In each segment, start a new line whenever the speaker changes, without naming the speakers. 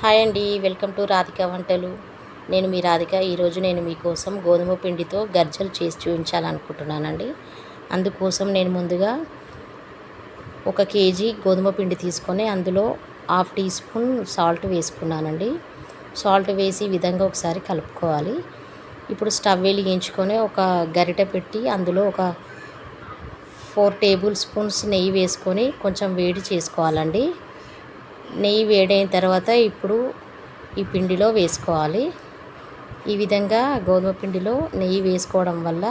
Hi అండి welcome to Radhika వంటలు. నేను మీ రాధిక ఈరోజు నేను మీకోసం గోధుమ పిండితో గర్జలు చేసి చూపించాలనుకుంటున్నానండి. అందుకోసం నేను ముందుగా ఒక కేజీ గోధుమ పిండి తీసుకొని అందులో హాఫ్ టీ స్పూన్ సాల్ట్ వేసుకున్నానండి. సాల్ట్ వేసి ఈ విధంగా ఒకసారి కలుపుకోవాలి. ఇప్పుడు స్టవ్ వెలిగించుకొని ఒక గరిటె పెట్టి అందులో ఒక ఫోర్ టేబుల్ స్పూన్స్ నెయ్యి వేసుకొని కొంచెం వేడి చేసుకోవాలండి. నెయ్యి వేడైన తర్వాత ఇప్పుడు ఈ పిండిలో వేసుకోవాలి. ఈ విధంగా గోధుమ పిండిలో నెయ్యి వేసుకోవడం వల్ల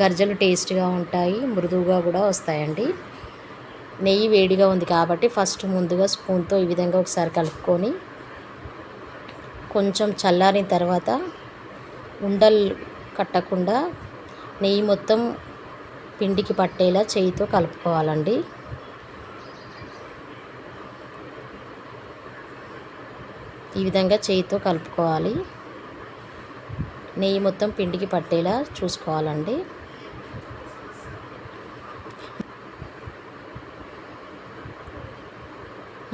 గర్జలు టేస్ట్గా ఉంటాయి మృదువుగా కూడా వస్తాయండి. నెయ్యి వేడిగా ఉంది కాబట్టి ఫస్ట్ ముందుగా స్పూన్తో ఈ విధంగా ఒకసారి కలుపుకొని కొంచెం చల్లారిన తర్వాత ఉండలు కట్టకుండా నెయ్యి మొత్తం పిండికి పట్టేలా చేయితో కలుపుకోవాలండి. ఈ విధంగా చేయితో కలుపుకోవాలి. నెయ్యి మొత్తం పిండికి పట్టేలా చూసుకోవాలండి.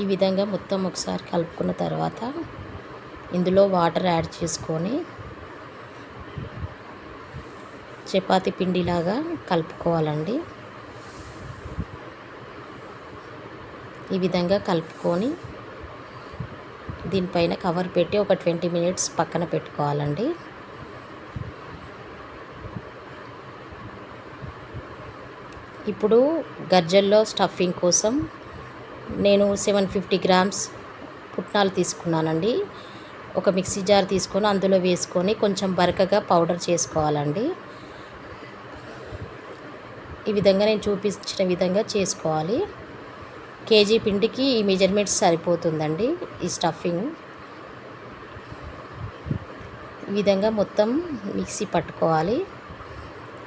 ఈ విధంగా మొత్తం ఒకసారి కలుపుకున్న తర్వాత ఇందులో వాటర్ యాడ్ చేసుకొని చపాతి పిండిలాగా కలుపుకోవాలండి. ఈ విధంగా కలుపుకొని దీనిపైన కవర్ పెట్టి ఒక ట్వంటీ మినిట్స్ పక్కన పెట్టుకోవాలండి. ఇప్పుడు గర్జల్లో స్టఫింగ్ కోసం నేను సెవెన్ ఫిఫ్టీ గ్రామ్స్ పుట్నాలు తీసుకున్నానండి. ఒక మిక్సీ జార్ తీసుకొని అందులో వేసుకొని కొంచెం బరకగా పౌడర్ చేసుకోవాలండి. ఈ విధంగా నేను చూపించిన విధంగా చేసుకోవాలి. కేజీ పిండికి ఈ మెజర్మెంట్స్ సరిపోతుందండి ఈ స్టఫింగ్. ఈ విధంగా మొత్తం మిక్సీ పట్టుకోవాలి.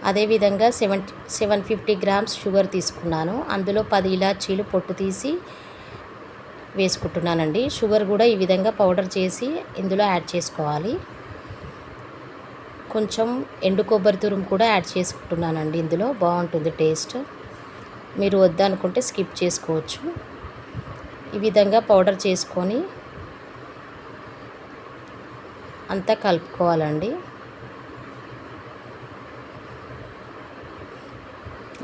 అదేవిధంగా seven seven fifty grams sugar తీసుకున్నాను. అందులో పది ఇలాచీలు పొట్టు తీసి వేసుకుంటున్నానండి. షుగర్ కూడా ఈ విధంగా పౌడర్ చేసి ఇందులో యాడ్ చేసుకోవాలి. కొంచెం ఎండు కొబ్బరి తురుము కూడా యాడ్ చేసుకుంటున్నానండి ఇందులో. బాగుంటుంది టేస్ట్. మీరు వద్దనుకుంటే స్కిప్ చేసుకోవచ్చు. ఈ విధంగా పౌడర్ చేసుకొని అంతా కలుపుకోవాలండి.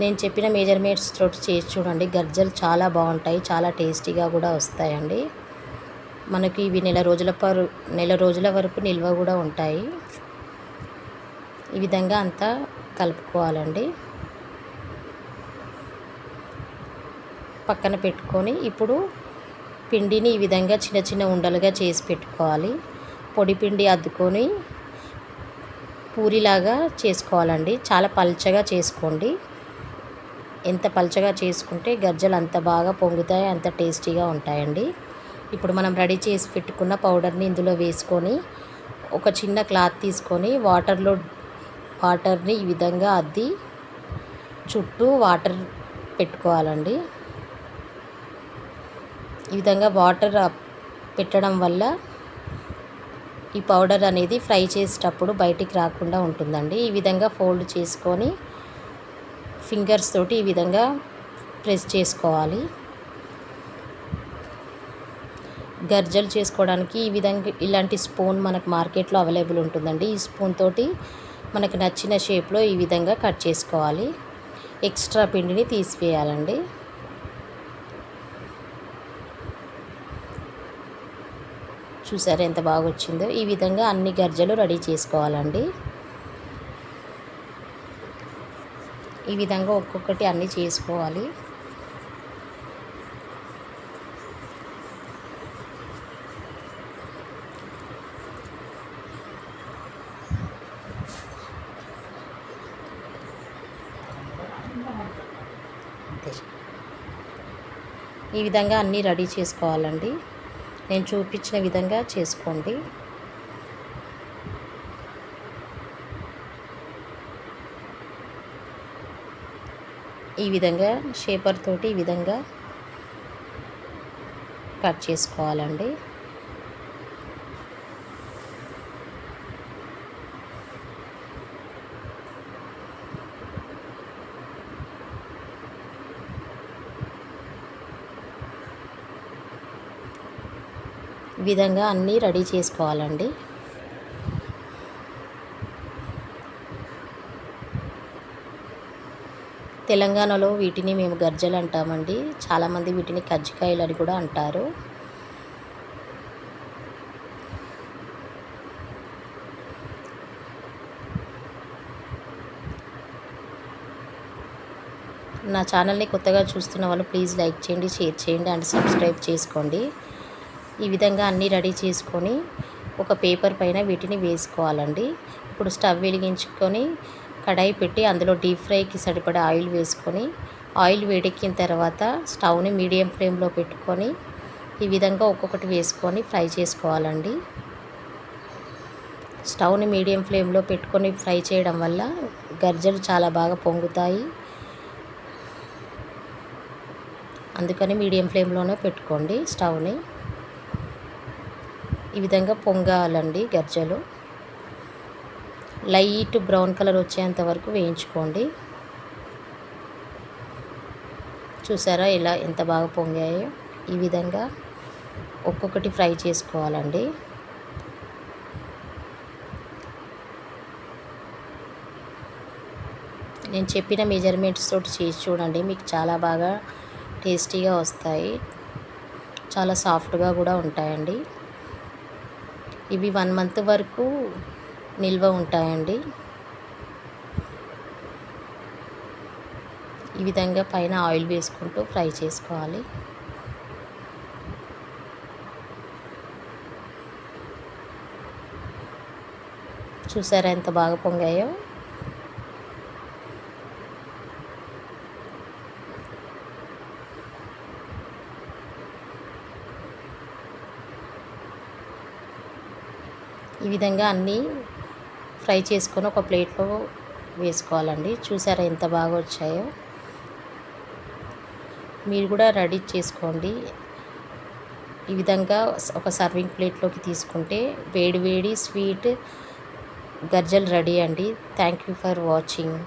నేను చెప్పిన మెజర్మెంట్స్ తోటి చేసి చూడండి. గజ్జలు చాలా బాగుంటాయి. చాలా టేస్టీగా కూడా వస్తాయండి. మనకి ఇవి నెల రోజుల పరు నెల రోజుల వరకు నిల్వ కూడా ఉంటాయి. ఈ విధంగా అంతా కలుపుకోవాలండి. పక్కన పెట్టుకొని ఇప్పుడు పిండిని ఈ విధంగా చిన్న చిన్న ఉండలుగా చేసి పెట్టుకోవాలి. పొడి పిండి అద్దుకొని పూరిలాగా చేసుకోవాలండి. చాలా పల్చగా చేసుకోండి. ఎంత పల్చగా చేసుకుంటే గజ్జలు అంత బాగా పొంగుతాయి అంత టేస్టీగా ఉంటాయండి. ఇప్పుడు మనం రెడీ చేసి పెట్టుకున్న పౌడర్ని ఇందులో వేసుకొని ఒక చిన్న క్లాత్ తీసుకొని వాటర్లో వాటర్ని ఈ విధంగా అద్ది చుట్టూ వాటర్ పెట్టుకోవాలండి. ఈ విధంగా వాటర్ పెట్టడం వల్ల ఈ పౌడర్ అనేది ఫ్రై చేసేటప్పుడు బయటికి రాకుండా ఉంటుందండి. ఈ విధంగా ఫోల్డ్ చేసుకొని ఫింగర్స్ తోటి ఈ విధంగా ప్రెస్ చేసుకోవాలి. గర్జలు చేసుకోవడానికి ఈ విధంగా ఇలాంటి స్పూన్ మనకు మార్కెట్లో అవైలబుల్ ఉంటుందండి. ఈ స్పూన్ తోటి మనకు నచ్చిన షేప్లో ఈ విధంగా కట్ చేసుకోవాలి. ఎక్స్ట్రా పిండిని తీసివేయాలండి. చూసారు ఎంత బాగా వచ్చిందో ఈ విధంగా అన్ని గర్జలు రెడీ చేసుకోవాలండి. ఈ విధంగా ఒక్కొక్కటి అన్నీ చేసుకోవాలి. ఈ విధంగా అన్నీ రెడీ చేసుకోవాలండి. నేను చూపించిన విధంగా చేసుకోండి. ఈ విధంగా షేపర్ తోటి ఈ విధంగా కట్ చేసుకోవాలండి ఈ విధంగా అన్నీ రెడీ చేసుకోవాలండి. తెలంగాణలో వీటిని మేము గర్జలు అంటామండి. చాలామంది వీటిని కజ్జికాయలు అని కూడా అంటారు. నా ఛానల్ని కొత్తగా చూస్తున్న వాళ్ళు ప్లీజ్ లైక్ చేయండి షేర్ చేయండి అండ్ సబ్స్క్రైబ్ చేసుకోండి. ఈ విధంగా అన్నీ రెడీ చేసుకొని ఒక పేపర్ పైన వీటిని వేసుకోవాలండి. ఇప్పుడు స్టవ్ వెలిగించుకొని కడాయి పెట్టి అందులో డీప్ ఫ్రైకి సరిపడే ఆయిల్ వేసుకొని ఆయిల్ వేడెక్కిన తర్వాత స్టవ్ని మీడియం ఫ్లేమ్లో పెట్టుకొని ఈ విధంగా ఒక్కొక్కటి వేసుకొని ఫ్రై చేసుకోవాలండి. స్టవ్ని మీడియం ఫ్లేమ్లో పెట్టుకొని ఫ్రై చేయడం వల్ల గర్జలు చాలా బాగా పొంగుతాయి. అందుకని మీడియం ఫ్లేమ్లోనే పెట్టుకోండి స్టవ్ని. ఈ విధంగా పొంగాలండి గర్జలు. లైట్ బ్రౌన్ కలర్ వచ్చేంత వరకు వేయించుకోండి. చూసారా ఇలా ఎంత బాగా పొంగాయో? ఈ విధంగా ఒక్కొక్కటి ఫ్రై చేసుకోవాలండి. నేను చెప్పిన మెజర్మెంట్స్ తోటి చేసి చూడండి మీకు చాలా బాగా టేస్టీగా వస్తాయి. చాలా సాఫ్ట్గా కూడా ఉంటాయండి. ఇవి వన్ మంత్ వరకు నిల్వ ఉంటాయండి. ఈ విధంగా పైన ఆయిల్ వేసుకుంటూ ఫ్రై చేసుకోవాలి. చూసారా ఎంత బాగా పొంగాయో? ఈ విధంగా అన్నీ ఫ్రై చేసుకొని ఒక ప్లేట్లో వేసుకోవాలండి. చూసారా ఎంత బాగా వచ్చాయో. మీరు కూడా రెడీ చేసుకోండి. ఈ విధంగా ఒక సర్వింగ్ ప్లేట్లోకి తీసుకుంటే వేడి వేడి స్వీట్ గజ్జలు రెడీ అండి. Thank you for watching.